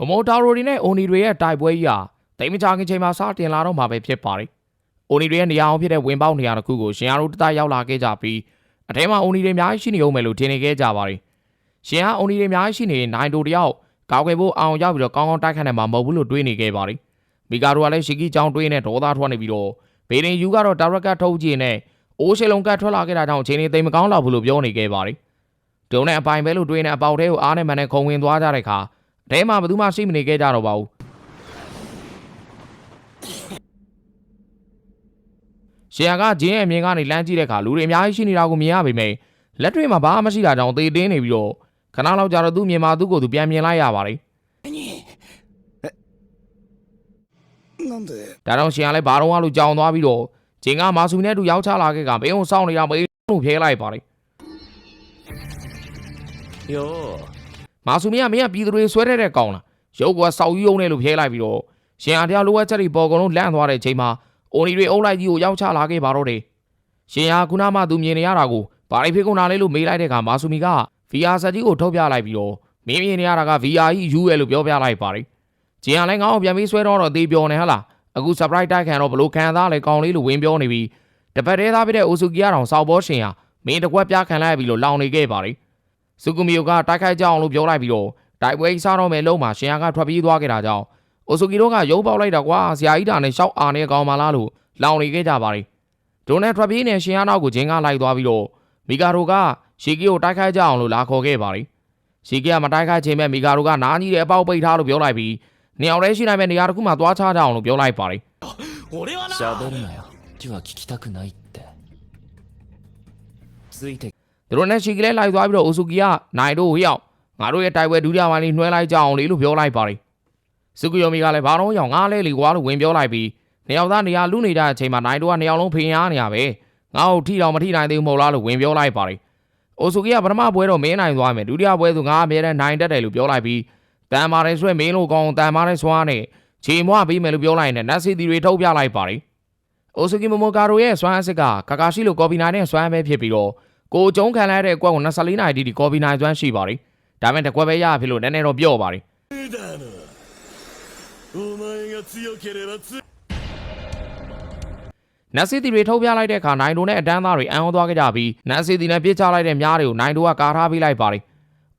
မမိုတာရိုတွေနဲ့အိုနီတွေရဲ့တိုက်ပွဲကြီးဟာတိတ်မကြခင်ချိန်မှာစတင်လာတော့မှာပဲဖြစ်ပါတယ်။အိုနီတွေရဲ့နေရာအောင်ဖြစ်တဲ့ဝင်ပေါက်နေရာတစ်ခုကိုရှင်ရတို့တတရောက်လာခဲ့ကြပြီးအထဲမှာအိုနီတွေအများကြီးရှိနေအောင်မယ်လို့ထင်နေခဲ့ကြပါတယ်။ရှင်ကအိုနီတွေအများကြီးရှိနေနိုင်တိုတယောက်ကောက်ွယ်ဖို့အောင်ရောက်ပြီးတော့ကောင်းကောင်းတိုက်ခတ်နိုင်မှာမဟုတ်ဘူးလို့တွေးနေခဲ့ပါတယ်။မီကာတို့ကလည်းရှီကီကြောင်တွေးနေဒေါသထွက်နေပြီးတော့ဘေရင်ယူကတော့တာရက်ကတ်ထုတ်ကြည့်နေအိုးရှေလုံးကတ်ထွက်လာခဲ့တာကြောင့်အချိန်လေးသိမကောင်းတော့ဘူးလို့ပြောနေခဲ့ပါတယ်။ဒုံနဲ့အပိုင်ပဲလို့တွေးနေအပေါက်ထဲကိုအားနဲ့မှန်နဲ့ခုံဝင်သွားကြတဲ့အခါအ ထဲမှာဘယ်သူမှရှိမနေခဲ့ကြတော့ပါဘူးရှယ်ယာကဂျင်းရဲ့အမြင်ကနေလမ်းကြည့်တဲ့အခါလူတွေအများကြီးရှိနေတာကိုမြင်ရပေမဲ့လက်တွေ့မှာဘာမှမရှိတာကြောင့်သေတင်းနေပြီးတော့ခဏလောက်ကြာတော့သူ့မြင်မှာသူ့ကိုယ်သူပြန်မြင်လိုက်ရပါတယ်ဒါတော့ရှင်ကလည်းဘာတော့မှလို့ကြောင်သွားပြီးတော့ဂျင်းကမာဆူနဲ့အတူရောက်ချလာခဲ့ကဘေးုံစောင့်နေတာမေးလို့ဖျဲလိုက်ပါတယ်ယော မာဆူမီကမင်းကပြည်သူတွေဆွဲတဲ့တဲ့ကောင်လား။ရုပ်ကစောက်ယူံနဲ့လို့ဖျဲလိုက်ပြီးတော့ရှင်အားတရားလိုအပ်ချက်တွေပေါ်ကုန်လုံးလန့်သွားတဲ့ချိန်မှာအိုနီတွေအုံလိုက်ကြီးကိုရောက်ချလာခဲ့ပါတော့တယ်။ရှင်ဟာခုနမှသူမြင်နေရတာကိုဘာလိဖေကုန်တာလဲလို့မေးလိုက်တဲ့အခါမာဆူမီက VR ဆက်ကြီးကိုထုတ်ပြလိုက်ပြီးတော့မင်းမြင်နေရတာက VR ကြီးယူရဲလို့ပြောပြလိုက်ပါတယ်။ဂျင်ကလည်းငါ့ကိုပြန်ပြီးဆွဲတော့တော့သေပြောနေဟလား။အခု surprise တိုက်ခံတော့ဘလို့ခံစားလဲကောင်းလေးလို့ဝင်ပြောနေပြီးတပတ်သေးသားပြတဲ့အိုဆူကီယာတောင်စောက်ဘောရှင်ဟာမင်းတကွက်ပြခံလိုက်ပြီလို့လောင်နေခဲ့ပါတယ်။ စုကူမီယိုကတိုက်ခိုက်ကြအောင်လို့ပြောလိုက်ပြီးတော့တိုက်ပွဲစားတော့မယ်လုံးမှာရှင်ဟာကထွက်ပြေးသွားခဲ့တာကြောင့်အိုဆူကီတို့ကရုပ်ပေါက်လိုက်တာကွာဆရာကြီးတာနဲ့ရှောက်အာနေကောင်းပါလားလို့လောင်နေခဲ့ကြပါတယ်။ဒိုနဲ့ထွက်ပြေးနေရှင်ဟာနောက်ကိုဂျင်းကလိုက်သွားပြီးတော့မီကာရိုကရှီကီကိုတိုက်ခိုက်ကြအောင်လို့လာခေါ်ခဲ့ပါတယ်။ရှီကီကမတိုက်ခိုက်ချိန်မဲ့မီကာရိုကနားကြီးတဲ့အပေါက်ပိတ်ထားလို့ပြောလိုက်ပြီးနေအောင်လဲရှိနိုင်မဲ့နေရာတစ်ခုမှသွားချကြအောင်လို့ပြောလိုက်ပါတယ် 俺はな喋るなよ字は聞きたくないってついて သူတို့နဲ့ရှီကလေးလိုက်သွားပြီးတော့အိုဆူကီကနိုင်တို့ရောက်ငါတို့ရဲ့တိုက်ပွဲဒုတိယပိုင်းလေးနှွှဲလိုက်ကြအောင်လေလို့ပြောလိုက်ပါတယ်စုကူယိုမီကလည်းဘာတော့ရောက်ငါလဲလီကွာလို့ဝင်ပြောလိုက်ပြီးနေရောက်သားနေရာလူနေတဲ့အချိန်မှာနိုင်တို့ကနေရာလုံးဖင်ရနေရပဲငါ့ကိုထိတော့မထိနိုင်သေးဘူးမဟုတ်လားလို့ဝင်ပြောလိုက်ပါတယ်အိုဆူကီကပထမပွဲတော့မင်းနိုင်သွားမယ်ဒုတိယပွဲဆိုငါအမြဲတမ်းနိုင်တတ်တယ်လို့ပြောလိုက်ပြီးတန်မာရဲဆွဲမင်းလို့ကောင်းတန်မာရဲဆွားနဲ့ခြေမွပြီးမယ်လို့ပြောလိုက်ရင်နတ်စီတီတွေထုတ်ပြလိုက်ပါတယ်အိုဆူကီမမိုကာရိုရဲ့ဆွမ်းအစ်စ်ကကာကာရှိလိုကော်ပီနိုင်နဲ့ဆွမ်းပဲဖြစ်ပြီးတော့ ကိုအကျုံးခံလိုက်တဲ့အကွက်ကို24နာရီတိကော်ပီနိုင်ကျွမ်းရှိပါတယ်ဒါပေမဲ့တကွက်ပဲရဖြစ်လို့နည်းနည်းတော့ပြော့ပါတယ်နတ်စီတီတွေထုတ်ပြလိုက်တဲ့အခါနိုင်တို့နဲ့အတန်းသားတွေအံ့ဩသွားကြပြီးနတ်စီတီနဲ့ပြစ်ချလိုက်တဲ့မြားတွေကိုနိုင်တို့ကကာထားပေးလိုက်ပါတယ်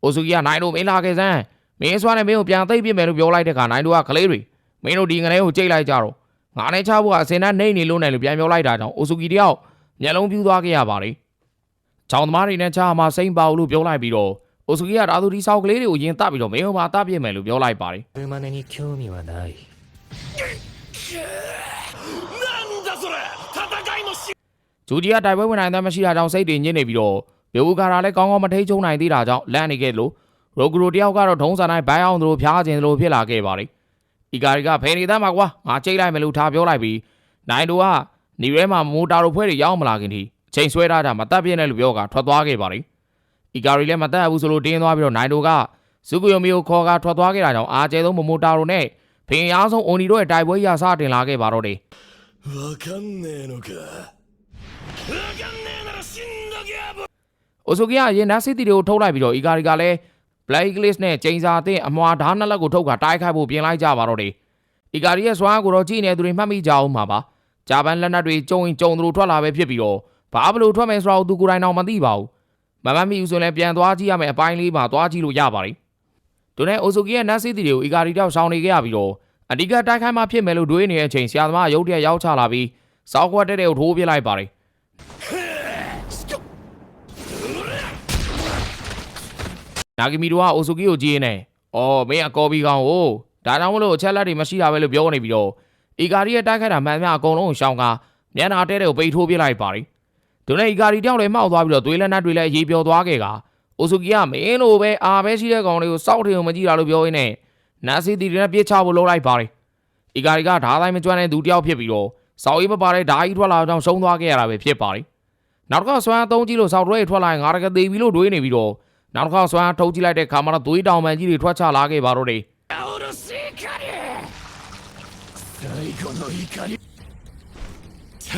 အိုဆူကီကနိုင်တို့မင်းလာခဲ့စမ်းမင်းဆွားနဲ့မင်းကိုပြန်သိပ်ပြစ်မယ်လို့ပြောလိုက်တဲ့အခါနိုင်တို့ကကလေးတွေမင်းတို့ဒီငလေးကိုကြိတ်လိုက်ကြတော့ငါနဲ့ချဖို့ကအစင်နဲ့နှိမ့်နေလို့နဲ့လို့ပြန်ပြောလိုက်တာကြောင့်အိုဆူကီတယောက်မျက်လုံးပြူးသွားခဲ့ရပါတယ် ချောင်းသမားတွေနဲ့ချာမှာစိမ့်ပါဘူးလို့ပြောလိုက်ပြီးတော့အိုဆူကီကဒါသူဒီဆောက်ကလေးတွေကိုယင်တတ်ပြီးတော့မင်းဟိုမှာတတ်ပြစ်မယ်လို့ပြောလိုက်ပါတယ် るまねに興味はない なんだそれ戦いもし ဂျူဂျီကတိုက်ပွဲဝင်နိုင်တဲ့မရှိတာကြောင့်စိတ်တွေညစ်နေပြီးတော့ဘေဘူကာရာလည်းကောင်းကောင်းမထိချုံနိုင်သေးတာကြောင့်လန့်နေခဲ့လို့ရိုဂရိုတယောက်ကတော့ဒုံးစာတိုင်းဘိုင်းအောင်သူတို့ဖျားခြင်းသူတို့ဖြစ်လာခဲ့ပါတယ်။အီကာရီကဖယ်နေသားမှာကွာငါချိတ်လိုက်မယ်လို့ထားပြောလိုက်ပြီးနိုင်တို့ကနေရဲမှာမိုတာတို့ဖွဲတွေရောက်မလာခင်ထိအ ချိန်ဆွဲထားတာမတက်ပြည့်နဲ့လို့ပြောကထွက်သွားခဲ့ပါတယ်။အီကာရီလည်းမတက်ဘူးဆိုလို့တင်းသွားပြီးတော့နိုင်တို့ကဇူကူယိုမီကိုခေါ်ကထွက်သွားခဲ့တာကြောင့်အာကျဲဆုံးမမိုတာတို့နဲ့ဖင်အားဆုံးအိုနီတို့ရဲ့တိုက်ပွဲရစတင်လာခဲ့ပါတော့တယ် わかんねえのかわかんねえなら死んどきゃぶ ။အိုဆိုကီကအရင်နတ်စစ်တီတွေကိုထုတ်လိုက်ပြီးတော့အီကာရီကလည်း Black List နဲ့ချိန်စာအသင်းအမွာဓာတ်နှစ်လက်ကိုထုတ်ကတိုက်ခိုက်ဖို့ပြင်လိုက်ကြပါတော့တယ်။အီကာရီရဲ့စွမ်းအားကိုတော့ကြည့်နေသူတွေမှတ်မိကြအောင်ပါပါ။ဂျာပန်လက်နက်တွေကြုံရင်ကြုံသူတို့ထွက်လာပဲဖြစ်ပြီးတော့ ဘာဘလို့ထွက်မယ်ဆိုတော့သူကိုယ်တိုင်တော့မသိပါဘူး။မမတ်မီဦးဆိုလည်းပြန်သွားကြည့်ရမယ်အပိုင်းလေးမှာသွားကြည့်လို့ရပါတယ်။သူနဲ့အိုဆိုကီရဲ့နတ်စစ်တီတွေကိုအီကာရီတောက်ဆောင်နေခဲ့ရပြီးတော့အဓိကတိုက်ခိုက်မှဖြစ်မယ်လို့တွေးနေတဲ့အချိန်ဆရာသမားရုတ်တရက်ရောက်ချလာပြီးစောက်ခွက်တဲ့တဲ့ကိုထိုးပြလိုက်ပါတယ်။နာဂီမီတို့ကအိုဆိုကီကိုကြည့်နေတယ်။အော်မင်းအကော်ဘီကောင်ဟိုဒါကြောင့်မလို့အချက်လက်တွေမရှိတာပဲလို့ပြောနေပြီးတော့အီကာရီရဲ့တိုက်ခိုက်တာမှန်မှန်အကုန်လုံးကိုရှောင်းကမျက်နှာတဲတဲ့ကိုပိတ်ထိုးပြလိုက်ပါတယ်။ ဒုနဲ့အီကာရီတယောက်လည်းမှောက်သွားပြီးတော့သွေးလက်နက်တွေလည်းအေးပြောသွားခဲ့ကအိုဆိုကီကမင်းတို့ပဲအာပဲရှိတဲ့ကောင်တွေကိုစောက်ထင်အောင်မကြည့်တာလို့ပြောရင်းနဲ့နာစီတီတွေနဲ့ပြစ်ချဖို့လုပ်လိုက်ပါတယ်။အီကာရီကဓားတိုင်းမကျွမ်းတဲ့သူတယောက်ဖြစ်ပြီးတော့စောက်အေးမပါတဲ့ဓားကြီးထွက်လာတော့ရှုံးသွားခဲ့ရတာပဲဖြစ်ပါတယ်။နောက်တစ်ခါဆွမ်းအသုံးကြီးလို့စောက်တွေထွက်လာရင်ငါတကသေးပြီလို့တွေးနေပြီးတော့ နောက်တစ်ခါဆွမ်းအားထုတ်ကြည့်လိုက်တဲ့ခါမှာတော့သွေးတောင်ပန်ကြီးတွေထွက်ချလာခဲ့ပါတော့တယ် うるせえかり最後の怒り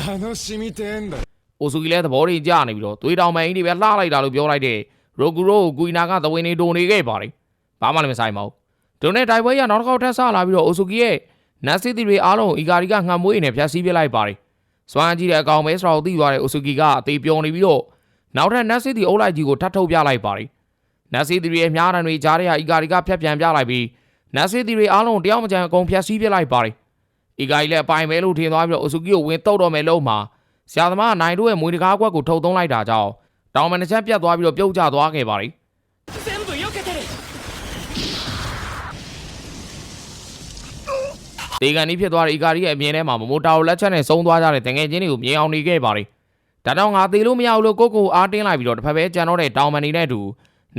楽しみてんだ ။ အိုဆူကီလည်းသဘောတွေကျနေပြီးတော့သွေးတောင်ပန်ကြီးတွေပဲလှလိုက်တာလို့ပြောလိုက်တဲ့ရိုဂူရိုကိုဂူီနာကသဝင်နေဒိုနေခဲ့ပါတယ်။ဘာမှလည်းမဆိုင်ပါဘူးဒုနဲ့တိုက်ပွဲရနောက်တစ်ခေါက်ထပ်ဆလာပြီးတော့အိုဆူကီရဲ့နတ်စစ်တီတွေအားလုံးအီဂါရီကငှမ်မွေးနေဖျက်ဆီးပစ်လိုက်ပါတယ်စွမ်းကြီးတဲ့အကောင်ပဲဆိုတော့သိသွားတဲ့အိုဆူကီကအသေးပြောနေပြီးတော့နောက်ထပ်နတ်စစ်တီအုပ်လိုက်ကြီးကိုထပ်ထုတ်ပြလိုက်ပါတယ်နတ်စစ်တီတွေရဲ့မြားတံတွေကြားထဲကအီဂါရီကဖျက်ပြန်ပြလိုက်ပြီးနတ်စစ်တီတွေအားလုံးတယောက်မကြံအကုန်ဖျက်ဆီးပစ်လိုက်ပါတယ်အီဂါရီလည်းအပိုင်ပဲလို့ထင်သွားပြီးတော့အိုဆူကီကိုဝင်တုတ်တော့မယ်လို့မှာ ဆရာသမားနိုင်တို့ရဲ့မွေတကားကွက်ကိုထုတ်သုံးလိုက်တာကြောင့်တောင်မန်တစ်ချက်ပြတ်သွားပြီးတော့ပြုတ်ကျသွားခဲ့ပါတယ်ဒေဂန်နီးဖြစ်သွားတဲ့ဤကာရီရဲ့အမြင်ထဲမှာမမိုတာကိုလက်ချက်နဲ့ဆုံးသွားကြတဲ့တငယ်ချင်းတွေကိုမြင်အောင်နေခဲ့ပါတယ်ဒါတော့ငါသေလို့မရဘူးလို့ကိုကိုအားတင်းလိုက်ပြီးတော့တစ်ဖက်ပဲကြံတော့တဲ့တောင်မန်နေနဲ့အတူ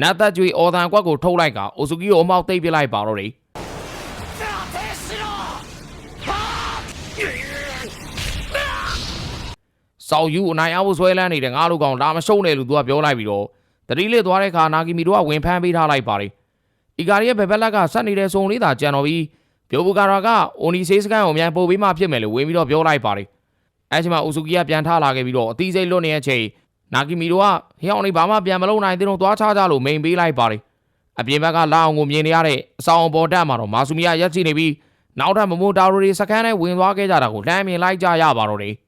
နတ်သက်ကျွေးအော်သန်ကွက်ကိုထုတ်လိုက်ကအိုဆူကီကိုအမောက်သိပ်ပစ်လိုက်ပါတော့တယ် ဆောက်ယူအနိုင်အောင်ဆွဲလန်းနေတဲ့ငါတို့ကောင်လာမရှုံးနဲ့လို့သူကပြောလိုက်ပြီးတော့တတိလစ်သွားတဲ့အခါနာဂီမီတို့ကဝင်ဖမ်းပေးထားလိုက်ပါတယ်။အီကာရီရဲ့ဘယ်ဘက်လက်ကဆက်နေတဲ့စုံလေးသာကြံတော့ပြီးပြိုဘူကာရာကအိုနီဆေးစကန်ကိုအမြန်ပို့ပေးမှဖြစ်မယ်လို့ဝင်ပြီးတော့ပြောလိုက်ပါတယ်။အဲချိန်မှာအိုဆူကီကပြန်ထလာခဲ့ပြီးတော့အသီးစိတ်လွတ်နေတဲ့အချိန်နာဂီမီတို့ကဟိအောင်လေးဘာမှပြန်မလုပ်နိုင်သေးတော့သွားချကြလို့မိန်ပေးလိုက်ပါတယ်။အပြင်ဘက်ကလာအောင်ကိုမြင်နေရတဲ့အဆောင်အပေါ်တက်မှာတော့မာဆူမီယာရက်စီနေပြီးနောက်ထပ်မမိုတာရိုတွေစကန်နဲ့ဝင်သွားခဲ့ကြတာကိုလှမ်းမြင်လိုက်ကြရပါတော့တယ်။